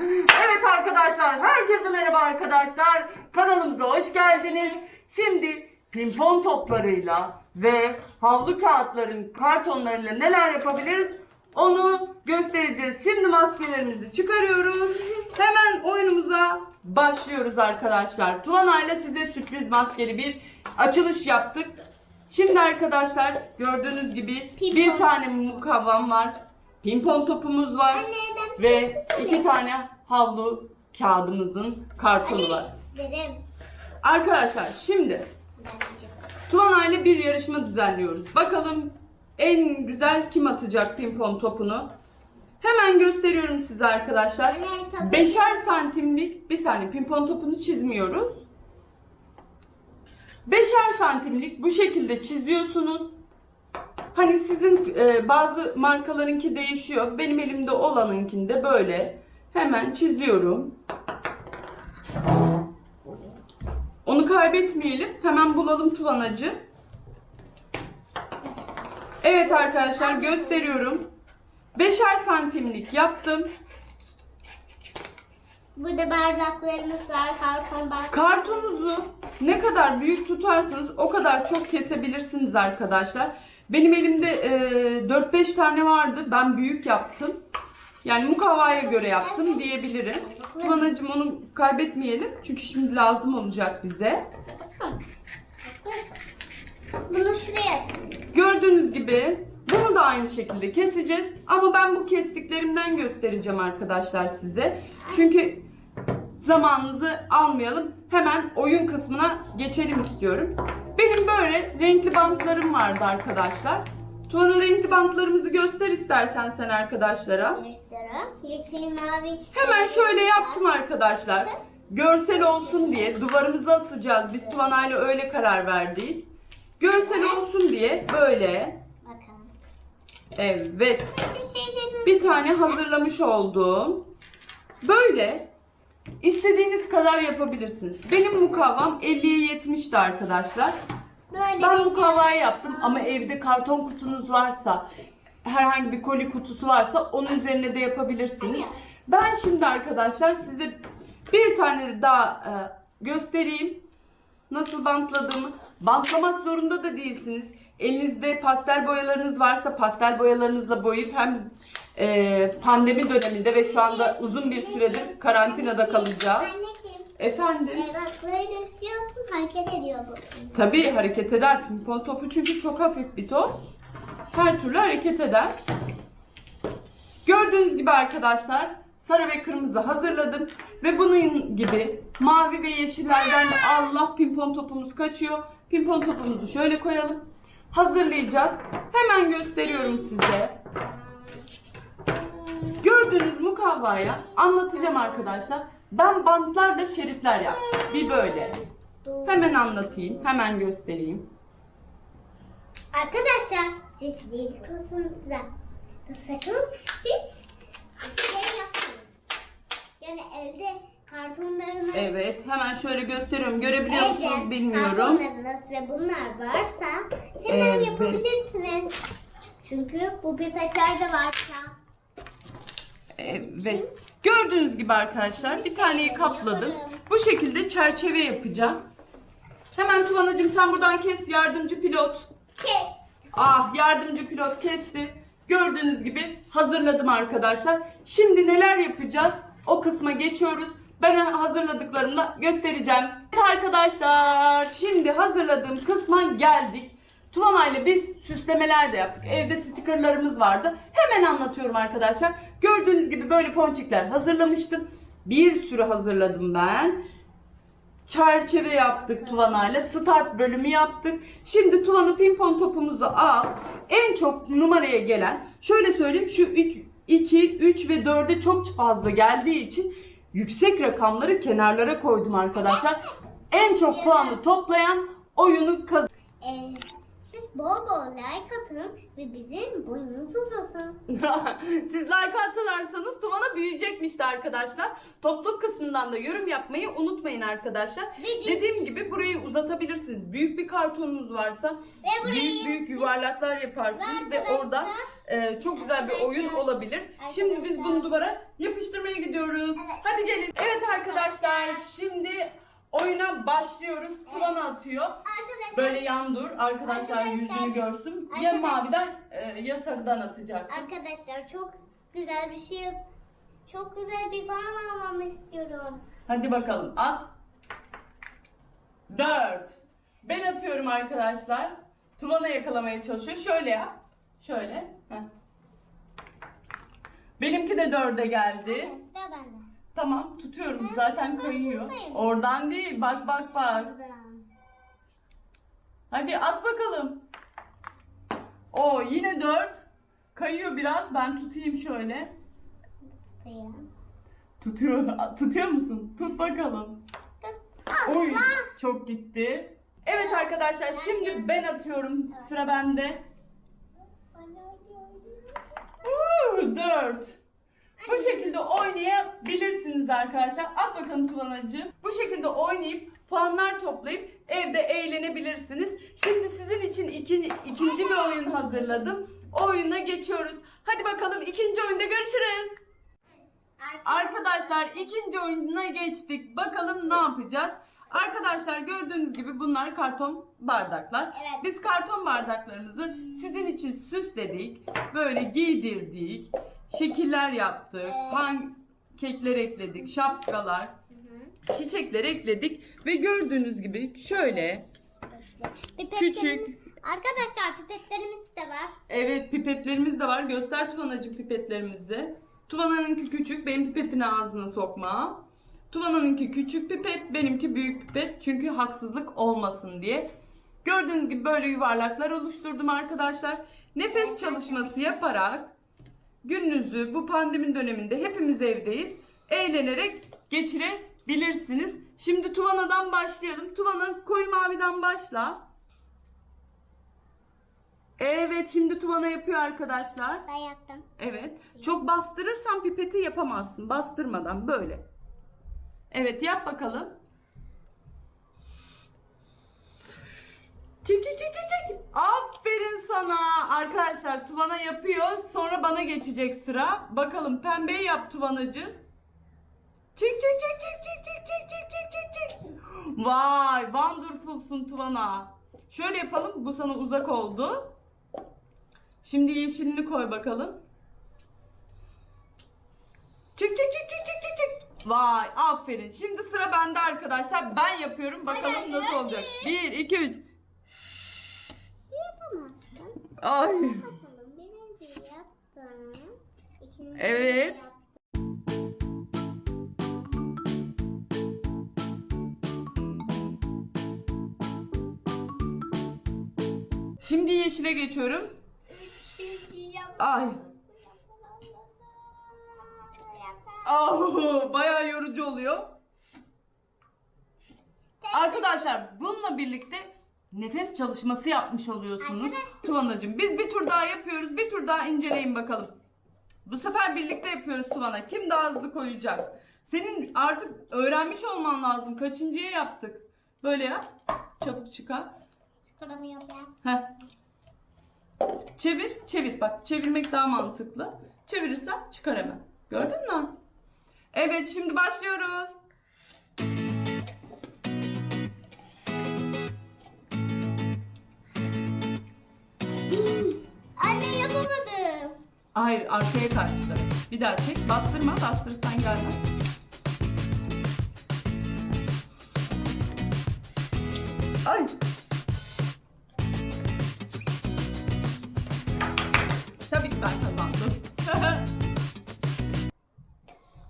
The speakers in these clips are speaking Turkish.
Evet arkadaşlar, herkese merhaba arkadaşlar. Kanalımıza hoş geldiniz. Şimdi pimpon toplarıyla ve havlu kağıtların kartonlarıyla neler yapabiliriz onu göstereceğiz. Şimdi maskelerimizi çıkarıyoruz. Hemen oyunumuza başlıyoruz arkadaşlar. Tuana ile size sürpriz maskeli bir açılış yaptık. Şimdi arkadaşlar gördüğünüz gibi bir tane mukavvam var. Pimpon topumuz var. Anne ben Ve şey söyleyeyim. iki tane havlu kağıdımızın kartonu var. İsterim. Arkadaşlar şimdi Tuana ile bir yarışma düzenliyoruz. Bakalım en güzel kim atacak pimpon topunu? Hemen gösteriyorum size arkadaşlar. Anne, Beşer santimlik bir saniye pimpon topunu çizmiyoruz. Beşer santimlik bu şekilde çiziyorsunuz. Hani sizin e, bazı markalarınki değişiyor. Benim elimde olanınkinde böyle hemen çiziyorum. Onu kaybetmeyelim. Hemen bulalım tuvanacı. Evet arkadaşlar gösteriyorum. Beşer santimlik yaptım. Burada bardaklarımız var, karton bardak. Kartonunuzu ne kadar büyük tutarsanız o kadar çok kesebilirsiniz arkadaşlar. Benim elimde e, 4-5 tane vardı. Ben büyük yaptım. Yani mukavvaya göre yaptım diyebilirim. Tuvanacığım onu kaybetmeyelim. Çünkü şimdi lazım olacak bize. Bunu şuraya Gördüğünüz gibi bunu da aynı şekilde keseceğiz. Ama ben bu kestiklerimden göstereceğim arkadaşlar size. Çünkü zamanınızı almayalım. Hemen oyun kısmına geçelim istiyorum. Benim böyle renkli bantlarım vardı arkadaşlar. Tuğan'ın renkli bantlarımızı göster istersen sen arkadaşlara. Yeşil, mavi. Hemen şöyle yaptım arkadaşlar. Görsel olsun diye duvarımıza asacağız. Biz Tuvana'yla öyle karar verdik. Görsel olsun diye böyle. Evet. Bir şeylerim. Bir tane hazırlamış olduğum. Böyle istediğiniz kadar yapabilirsiniz. Benim mukavvam 50'ye 70'ti arkadaşlar. Böyle Ben mukavvayı yaptım ama evde karton kutunuz varsa, herhangi bir koli kutusu varsa onun üzerine de yapabilirsiniz. Ben şimdi arkadaşlar size bir tane daha e, göstereyim. Nasıl bantladığımı. Bantlamak zorunda da değilsiniz. Elinizde pastel boyalarınız varsa pastel boyalarınızla boyayıp hem e, pandemi döneminde ve şu anda uzun bir süredir karantinada kalacağız. Efendim? E bak böyle yapıyorsun hareket ediyor bu. Tabii hareket eder. Pimpon topu çünkü çok hafif bir top. Her türlü hareket eder. Gördüğünüz gibi arkadaşlar sarı ve kırmızı hazırladım. Ve bunun gibi mavi ve yeşillerden de Allah pimpon topumuz kaçıyor. Pimpon topumuzu şöyle koyalım. Hazırlayacağız. Hemen gösteriyorum size. Gördüğünüz mukavvaya anlatacağım arkadaşlar. Ben bantlarla şeritler yaptım. Bir böyle. Hemen anlatayım, hemen göstereyim. Arkadaşlar siz değil kafanıza. Sakın siz şey yapmayın. Yani evde kartonlarınız Evet, hemen şöyle gösteriyorum. Görebiliyor evde musunuz bilmiyorum. kartonlarınız ve bunlar varsa hemen Evet. yapabilirsiniz. Çünkü bu pipetler de varsa. Evet. Gördüğünüz gibi arkadaşlar bir taneyi kapladım. Bu şekilde çerçeve yapacağım. Hemen Tuvanacığım sen buradan kes yardımcı pilot. Şey, Ah yardımcı pilot kesti. Gördüğünüz gibi hazırladım arkadaşlar. Şimdi neler yapacağız? O kısma geçiyoruz. Ben hazırladıklarımla göstereceğim. Evet arkadaşlar şimdi hazırladığım kısma geldik. Tuvana ile biz süslemeler de yaptık. Evde stikerlerimiz vardı. Hemen anlatıyorum arkadaşlar. Gördüğünüz gibi böyle ponçikler hazırlamıştım. Bir sürü hazırladım ben çerçeve yaptık Tuvana'yla. Start bölümü yaptık. Şimdi Tuvan'a pimpon topumuzu al. En çok numaraya gelen, şöyle söyleyeyim şu 2, 3 ve 4'e çok fazla geldiği için yüksek rakamları kenarlara koydum arkadaşlar. En çok puanı toplayan oyunu kazanır. Bol bol like atın ve bizim boyunuz uzasın. Siz like atarsanız Tuvana büyüyecekmişti arkadaşlar. Topluluk kısmından da yorum yapmayı unutmayın arkadaşlar. Ve Dediğim gibi burayı uzatabilirsiniz. Büyük bir kartonunuz varsa Ve burayı- büyük büyük yuvarlaklar yaparsınız ve Arkadaşlar- orada e, çok güzel bir oyun Arkadaşlar- olabilir. Şimdi biz bunu duvara yapıştırmaya gidiyoruz. Evet. Hadi gelin. Evet arkadaşlar şimdi oyuna başlıyoruz. Tuvana atıyor. Arkadaşlar Böyle yan dur. Arkadaşlar Arkadaşlar- yüzünü görsün. Ya Arkadaş- maviden e, ya sarıdan atacaksın. Arkadaşlar çok güzel bir şey çok güzel bir falan almamı istiyorum. Hadi bakalım at. Dört. Ben atıyorum arkadaşlar. Tuvana yakalamaya çalışıyor. Şöyle yap. Şöyle. Heh. Benimki de dörde geldi. Hadi sıra bende. Tamam tutuyorum. Ben Zaten ben kayıyor. buradayım. Oradan değil. Bak bak bak. Hadi at bakalım. O yine dört. Kayıyor biraz. Ben tutayım şöyle. Tutuyor. Tutuyor musun? Tut bakalım. Oy Allah. çok gitti. Evet arkadaşlar şimdi ben atıyorum. Sıra bende. Uuu, Dört. Bu şekilde oynayabilirsiniz arkadaşlar. At bakalım kullanıcı. Bu şekilde oynayıp puanlar toplayıp evde eğlenebilirsiniz. Şimdi sizin için iki, ikinci bir oyun hazırladım. O oyuna geçiyoruz. Hadi bakalım ikinci oyunda görüşürüz. Arkadaşlar ikinci oyununa geçtik. Bakalım ne yapacağız? Arkadaşlar gördüğünüz gibi bunlar karton bardaklar. Evet. Biz karton bardaklarımızı sizin için süsledik. Böyle giydirdik. Şekiller yaptık. Evet. Pankekler ekledik. Şapkalar, Hı hı. çiçekler ekledik. Ve gördüğünüz gibi şöyle Pipetlerimiz- Küçük. Arkadaşlar pipetlerimiz de var. Evet pipetlerimiz de var. Göster Tuvanacığım pipetlerimizi. Tuvana'nınki küçük, benim pipetini ağzına sokma. Tuvana'nınki küçük pipet, benimki büyük pipet. Çünkü haksızlık olmasın diye. Gördüğünüz gibi böyle yuvarlaklar oluşturdum arkadaşlar. Nefes çalışması yaparak gününüzü bu pandemi döneminde hepimiz evdeyiz. Eğlenerek geçirebilirsiniz. Şimdi Tuvana'dan başlayalım. Tuvana koyu maviden başla. Evet şimdi Tuvana yapıyor arkadaşlar. Ben yaptım. Evet. Çok bastırırsan pipeti yapamazsın. Bastırmadan böyle. Evet yap bakalım. Çek çek çek çek. Aferin sana. Arkadaşlar Tuvana yapıyor. Sonra bana geçecek sıra. Bakalım pembeyi yap Tuvanacığım. Çek çek çek çek çek çek çek çek çek çek çek. Vay wonderfulsun Tuvana. Şöyle yapalım. Bu sana uzak oldu. Şimdi yeşilini koy bakalım. Çık çık çık çık çık çık çık. Vay aferin. Şimdi sıra bende arkadaşlar. Ben yapıyorum. Bakalım Hadi, nasıl hadi. olacak. 1 2 3. Yapamazsın. Ay. Bakalım birinci yaptım. İkinci Evet. Şimdi yeşile geçiyorum. Ay. Oh, bayağı yorucu oluyor. Arkadaşlar bununla birlikte nefes çalışması yapmış oluyorsunuz. Tuvanacığım biz bir tur daha yapıyoruz. Bir tur daha inceleyin bakalım. Bu sefer birlikte yapıyoruz Tuvana. Kim daha hızlı koyacak? Senin artık öğrenmiş olman lazım. Kaçıncıya yaptık? Böyle yap. Çabuk çıkar. Çıkaramıyorum ben. Heh. Çevir, çevir. Bak çevirmek daha mantıklı. Çevirirsen çıkar hemen. Gördün mü? Evet şimdi başlıyoruz. Anne yapamadım. Hayır arkaya kaçtı. Bir daha çek. Bastırma. Bastırırsan gelmez.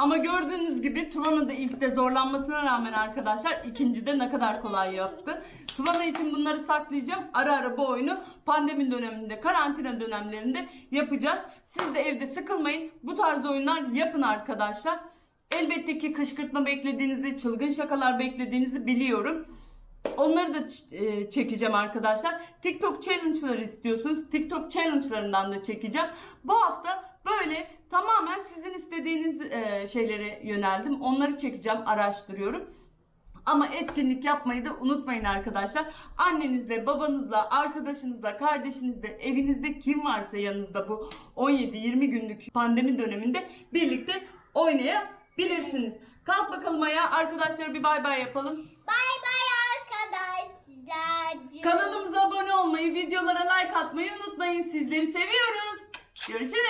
Ama gördüğünüz gibi Tuvana da ilk de zorlanmasına rağmen arkadaşlar ikinci de ne kadar kolay yaptı. Tuvana için bunları saklayacağım. Ara ara bu oyunu pandemi döneminde, karantina dönemlerinde yapacağız. Siz de evde sıkılmayın. Bu tarz oyunlar yapın arkadaşlar. Elbette ki kışkırtma beklediğinizi, çılgın şakalar beklediğinizi biliyorum. Onları da e, çekeceğim arkadaşlar. TikTok challenge'ları istiyorsunuz. TikTok challenge'larından da çekeceğim. Bu hafta böyle tamamen sizin istediğiniz e, şeylere yöneldim. Onları çekeceğim, araştırıyorum. Ama etkinlik yapmayı da unutmayın arkadaşlar. Annenizle, babanızla, arkadaşınızla, kardeşinizle, evinizde kim varsa yanınızda bu 17-20 günlük pandemi döneminde birlikte oynayabilirsiniz. Kalk bakalım ayağa arkadaşlara bir bay bay yapalım. Bay bay arkadaşlar. Kanalımıza abone olmayı, videolara like atmayı unutmayın. Sizleri seviyoruz. Görüşürüz.